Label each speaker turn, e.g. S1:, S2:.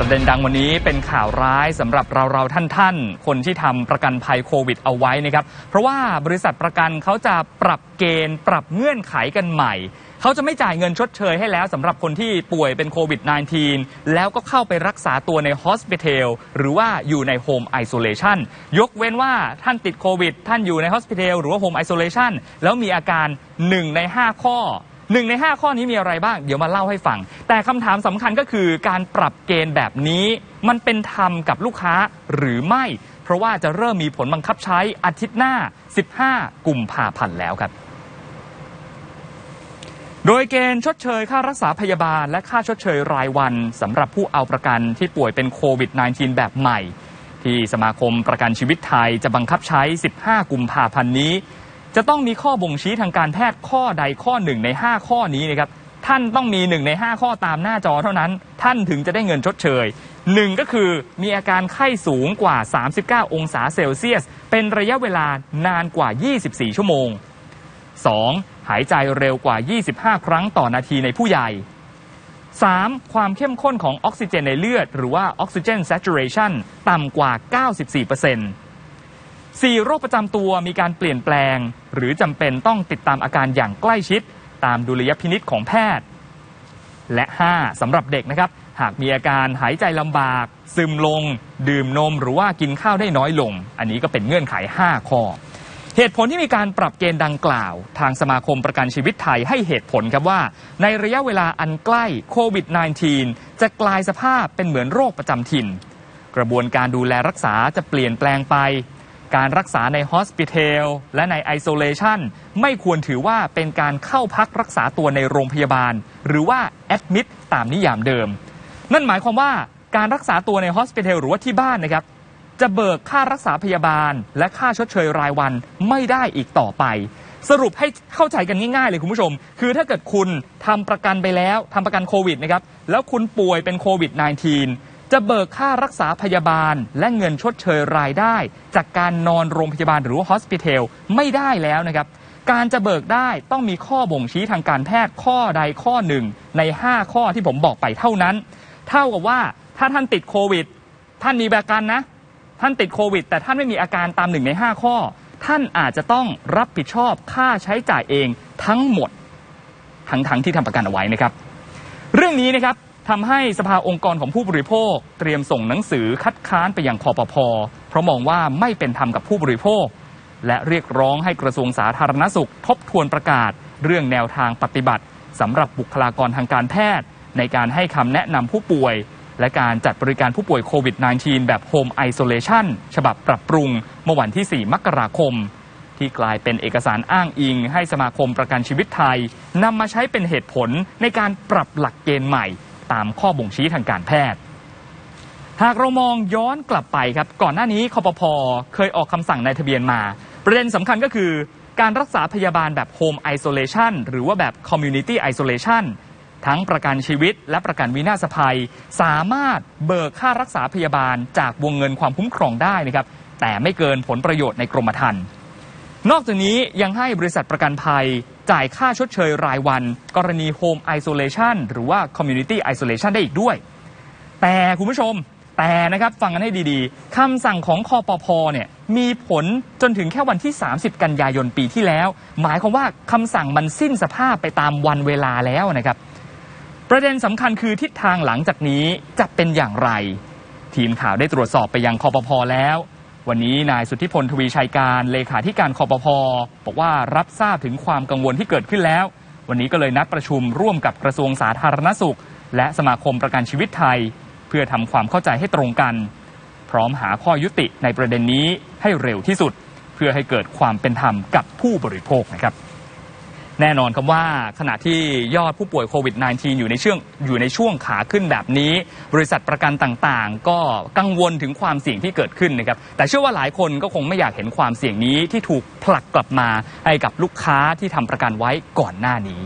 S1: ประเด็นดังวันนี้เป็นข่าวร้ายสำหรับเราเราท่านท่านๆคนที่ทำประกันภัยโควิดเอาไว้นะครับ เพราะว่าบริษัทประกันเขาจะปรับเกณฑ์ ปรับเงื่อนไขกันใหม่ เขาจะไม่จ่ายเงินชดเชยให้แล้วสำหรับคนที่ป่วยเป็นโควิด -19 แล้วก็เข้าไปรักษาตัวในฮอสพิทอลหรือว่าอยู่ในโฮมไอโซเลชันยกเว้นว่าท่านติดโควิด ท่านอยู่ในฮอสพิทอลหรือว่าโฮมไอโซเลชันแล้วมีอาการ 1 ใน 5 ข้อ หนึ่งใน 5 ข้อนี้มีอะไรบ้าง เดี๋ยวมาเล่าให้ฟัง แต่คำถามสำคัญก็คือการปรับเกณฑ์แบบนี้มันเป็นธรรมกับลูกค้าหรือไม่ เพราะว่าจะเริ่มมีผลบังคับใช้อาทิตย์หน้า 15 กุมภาพันธ์แล้วครับโดยเกณฑ์ชดเชยค่ารักษาพยาบาล และค่าชดเชยรายวันสำหรับผู้เอาประกันที่ป่วยเป็นโควิด -19 แบบใหม่ ที่สมาคมประกันชีวิตไทยจะบังคับใช้ 15 กุมภาพันธ์นี้ จะต้องมีข้อบ่งชี้ทางการแพทย์ข้อใดข้อหนึ่งใน 5 ข้อนี้นะครับท่านต้องมี1ใน 5 ข้อตามหน้าจอเท่านั้น ท่านถึงจะได้เงินชดเชย1ก็คือมีอาการไข้สูงกว่า 39 องศาเซลเซียส เป็นระยะเวลานานกว่า 24 ชั่วโมง 2. หายใจเร็วกว่า 25 ครั้งต่อนาทีในผู้ใหญ่ 3. ความเข้มข้นของออกซิเจนในเลือด หรือว่าออกซิเจน saturation ต่ำกว่า 94% 4. โรคประจำตัวมีการเปลี่ยนแปลง หรือจำเป็นต้องติดตามอาการอย่างใกล้ชิด ตามดุลยพินิษของแพทย์ และ 5. สำหรับเด็กนะครับ หากมีอาการหายใจลำบาก ซึมลง ดื่มนม หรือว่ากินข้าวได้น้อยลง อันนี้ก็เป็นเงื่อนไข 5 ข้อ เหตุผลที่มีการปรับเกณฑ์ดังกล่าว ทางสมาคมประกันชีวิตไทยให้เหตุผลครับว่า ในระยะเวลาอันใกล้โควิด -19 จะกลายสภาพเป็นเหมือนโรคประจำถิ่น กระบวนการดูแลรักษาจะเปลี่ยนแปลงไป การรักษาในฮอสพิทอลและในไอโซเลชันไม่ควรถือว่าเป็นการเข้าพักรักษาตัวในโรงพยาบาล หรือว่าแอดมิดตามนิยามเดิม นั่นหมายความว่าการรักษาตัวในฮอสพิทอลหรือว่าที่บ้านนะครับ จะเบิกค่ารักษาพยาบาล และค่าชดเชยรายวันไม่ได้อีกต่อไป สรุปให้เข้าใจกันง่ายๆเลยคุณผู้ชม คือถ้าเกิดคุณทำประกันไปแล้วทำประกันโควิดนะครับแล้วคุณป่วยเป็นโควิด -19 จะเบิกค่ารักษาพยาบาลและเงินชดเชยรายได้ จากการนอนโรงพยาบาลหรือฮอสพิทอลไม่ได้แล้วนะครับ การจะเบิกได้ต้องมีข้อบ่งชี้ทางการแพทย์ข้อใดข้อหนึ่งใน 5 ข้อที่ผมบอกไปเท่านั้น เท่ากับว่าถ้าท่านติดโควิด ท่านมีประกันนะ ท่านติดโควิด แต่ท่านไม่มีอาการตามหนึ่งใน 5 ข้อ ท่านอาจจะต้องรับผิดชอบค่าใช้จ่ายเองทั้งหมดทั้งทั้งที่ทำประกันเอาไว้นะครับ เรื่องนี้นะครับ ทำให้สภาองค์กรของผู้บริโภค เตรียมส่งหนังสือคัดค้านไปยังคอปพเพราะมองว่าไม่เป็นธรรมกับผู้บริโภค และเรียกร้องให้กระทรวงสาธารณสุข ทบทวนประกาศ เรื่องแนวทางปฏิบัติสำหรับบุคลากรทางการแพทย์ ในการให้คำแนะนำผู้ป่วย และการจัดบริการผู้ป่วยโควิด -19 แบบ Home Isolation ฉบับปรับปรุง เมื่อวันที่ 4 มกราคม ที่กลายเป็นเอกสารอ้างอิง ให้สมาคมประกันชีวิตไทยนำมาใช้เป็นเหตุผลในการปรับหลักเกณฑ์ใหม่ ตามข้อบ่งชี้ทางการแพทย์ หากเรามองย้อนกลับไปครับ ก่อนหน้านี้คอปพเคยออกคำสั่งในทะเบียนมา ประเด็นสำคัญก็คือ การรักษาพยาบาลแบบ Home Isolation หรือว่าแบบ Community Isolation ทั้งประกันชีวิตและประกันวินาศภัย สามารถเบิกค่ารักษาพยาบาลจากวงเงินความคุ้มครองได้นะครับ แต่ไม่เกินผลประโยชน์ในกรมธรรม์นอกจากนี้ยังให้บริษัทประกันภัย จ่ายค่าชดเชยรายวัน กรณี Home Isolation หรือว่า Community Isolation ได้อีกด้วย แต่คุณผู้ชมแต่นะครับฟังกันให้ดีๆคำสั่งของคอปพเนี่ยมีผลจนถึงแค่วันที่ 30 กันยายนปีที่แล้ว หมายความว่าคำสั่งมันสิ้นสภาพไปตามวันเวลาแล้วนะครับ ประเด็นสำคัญคือทิศทางหลังจากนี้จะเป็นอย่างไร ทีมข่าวได้ตรวจสอบไปยังคอปพแล้ว วันนี้นายสุทธิพลทวีชัยการเลขาธิการคอปพบอกว่ารับทราบถึงความกังวลที่เกิดขึ้นแล้ว วันนี้ก็เลยนัดประชุมร่วมกับกระทรวงสาธารณสุข และสมาคมประกันชีวิตไทย เพื่อทำความเข้าใจให้ตรงกัน พร้อมหาข้อยุติในประเด็นนี้ให้เร็วที่สุด เพื่อให้เกิดความเป็นธรรมกับผู้บริโภคนะครับ แน่นอนครับว่าขณะที่ยอดผู้ป่วยโควิด -19 อยู่ในช่วงอยู่ในช่วงขาขึ้นแบบนี้ บริษัทประกันต่างๆ ก็กังวลถึงความเสี่ยงที่เกิดขึ้นนะครับแต่เชื่อว่าหลายคนก็คงไม่อยากเห็นความเสี่ยงนี้ที่ถูกผลักกลับมาให้กับลูกค้าที่ทำประกันไว้ก่อนหน้านี้